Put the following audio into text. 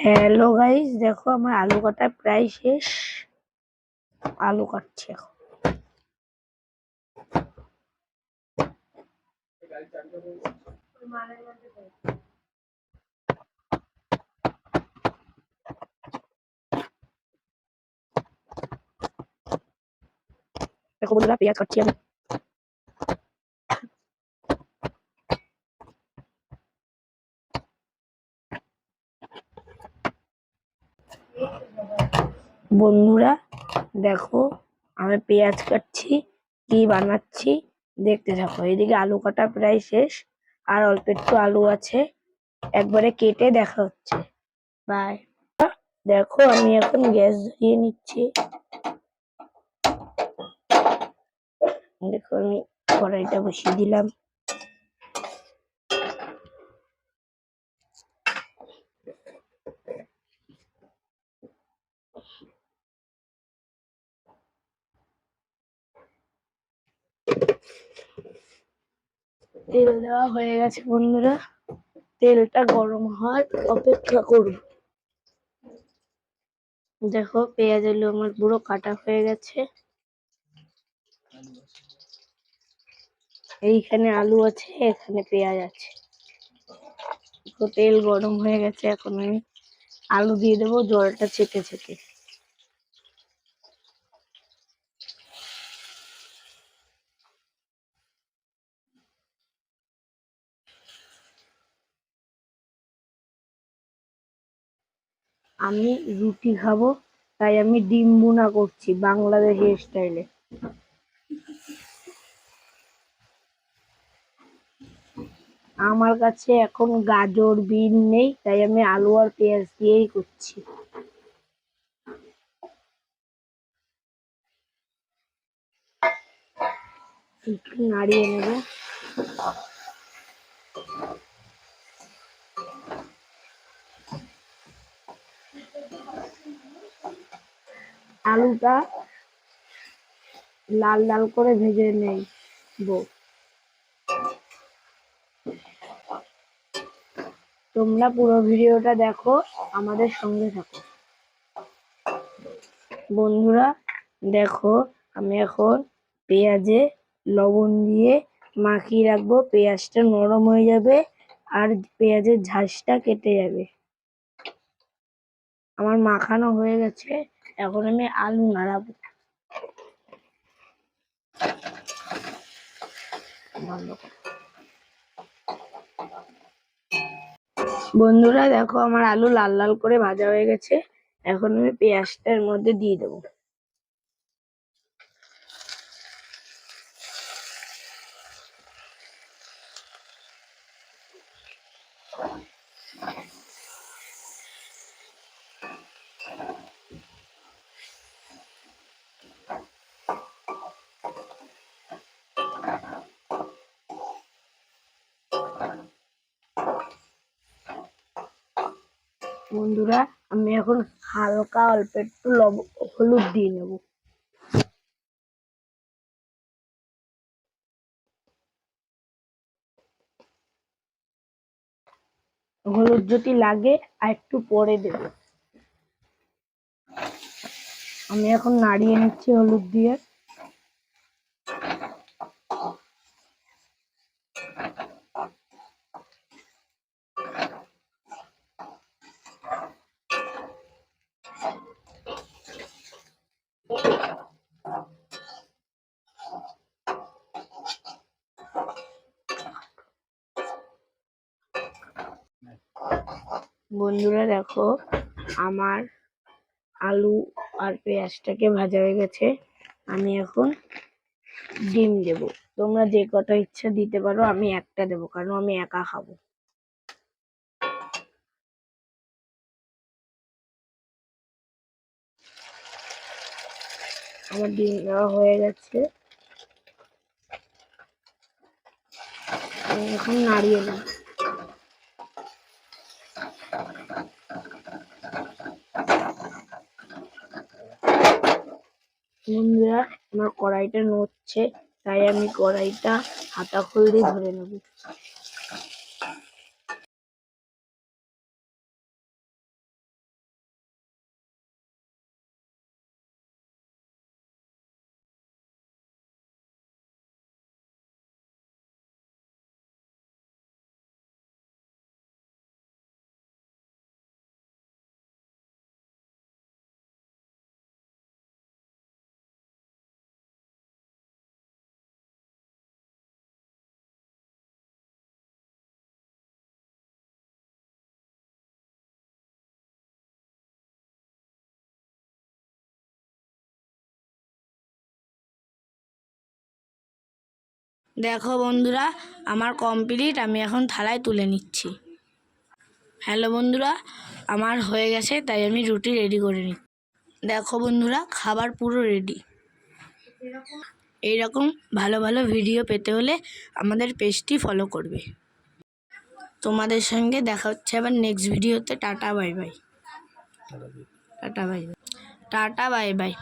Hello guys দেখো, আমার আলু কাটা প্রায় শেষ। আলু কাটছি এখন। দেখো বন্ধুরা, পেঁয়াজ কাটছি আমি। বন্ধুরা, দেখো আমি পেঁয়াজ কাটছি, কি বানাচ্ছি, দেখতে থাকো। এদিকে আলু কাটা প্রায় শেষ, আর অল্প একটু আলু আছে। একবারে কেটে দেখা হচ্ছে। বাই দেখো, আমি এখন গ্যাস ধরিয়ে নিচ্ছি। দেখো, আমি কড়াইটা বসিয়ে দিলাম। তেল দেওয়া হয়ে গেছে, বন্ধুরা। তেলটা গরম হওয়ার অপেক্ষা করব দেখো, পেঁয়াজ আলু আমার পুরো কাটা হয়ে গেছে। এইখানে আলু আছে, এখানে পেঁয়াজ আছে। তেল গরম হয়ে গেছে, এখন আমি আলু দিয়ে দেবো, জলটা ছেঁকে ছেঁকে। আমি রুটি খাব, তাই আমি ডিম বুনা করছি বাংলাদেশি স্টাইলে আমার কাছে এখন গাজর, বিন নেই, তাই আমি আলু আর পেঁয়াজ দিয়েই করছি। একটু নাড়িয়ে নেব। আলুটা লাল লাল করে ভেজে নেই তোমরা পুরো ভিডিওটা দেখো, আমাদের সঙ্গে থাকো। বন্ধুরা, দেখো, আমি এখন পেঁয়াজে লবণ দিয়ে মাখিয়ে রাখব। পেঁয়াজটা নরম হয়ে যাবে আর পেঁয়াজের ঝাঁসটা কেটে যাবে। আমার মাখানো হয়ে গেছে। এখন আমি আলু নাড়াবো। বন্ধুরা দেখো আমার আলু লাল লাল করে ভাজা হয়ে গেছে। এখন আমি পেঁয়াজটার মধ্যে দিয়ে দেবো। বন্ধুরা, আমি এখন হালকা অল্প একটু লব, হলুদ দিয়ে নেব। হলুদ যদি লাগে, আর একটু পরে দেব। আমি এখন নাড়িয়ে নিচ্ছি হলুদ দিয়ে। বন্ধুরা দেখো, আমার আলু আর পেঁয়াজটাকে ভাজা হয়ে গেছে। আমি এখন ডিম দেব। তোমরা যে কটা ইচ্ছা দিতে পারো, আমি একটা দেবো, কারণ আমি একা খাব। আমার ডিম দেওয়া হয়ে গেছে। এখন নাড়িয়ে নেব। বন্ধুরা আমার কড়াইটা নড়ছে তাই আমি কড়াইটা হাতা খোল দিয়ে ধরে নেব। দেখো বন্ধুরা, আমার কমপ্লিট আমি এখন থালায় তুলে নিচ্ছি। হ্যালো বন্ধুরা, আমার হয়ে গেছে, তাই আমি রুটি রেডি করে নিচ্ছি। দেখো বন্ধুরা, খাবার পুরো রেডি এইরকম ভালো ভালো ভিডিও পেতে হলে আমাদের পেজটি ফলো করবে। তোমাদের সঙ্গে দেখা হচ্ছে আবার নেক্সট ভিডিওতে tata bye bye tata bye bye tata bye bye